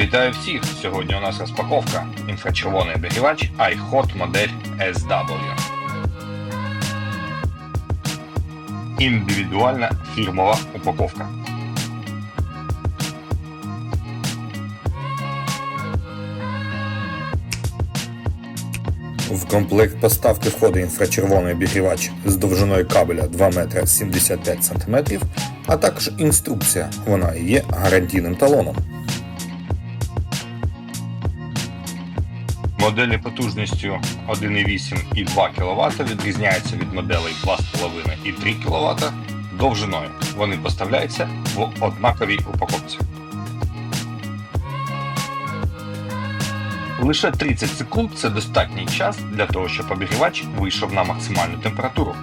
Вітаю всіх! Сьогодні у нас розпаковка. Інфрачервоний обігрівач iHot модель SW. Індивідуальна фірмова упаковка. В комплект поставки входить інфрачервоний обігрівач з довжиною кабеля 2 метра 75 см, а також інструкція. Вона є гарантійним талоном. Моделі потужністю 1,8 і 2 кВт відрізняються від моделей 2,5 і 3 кВт довжиною. Вони поставляються в однаковій упаковці. Лише 30 секунд це достатній час для того, щоб обігрівач вийшов на максимальну температуру.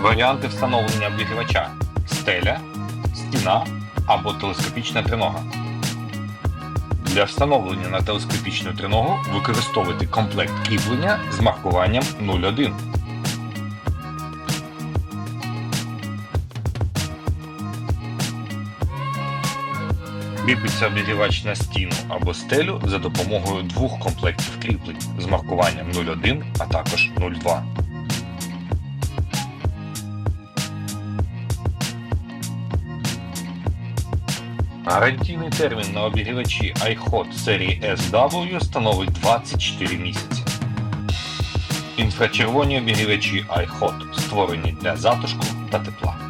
Варіанти встановлення обігрівача стеля, стіна або телескопічна тринога. Для встановлення на телескопічну триногу використовуйте комплект кріплення з маркуванням 01. Кріпиться обігрівач на стіну або стелю за допомогою двох комплектів кріплень з маркуванням 01, а також 02. Гарантійний термін на обігрівачі iHot серії SW становить 24 місяці. Інфрачервоні обігрівачі iHot створені для затишку та тепла.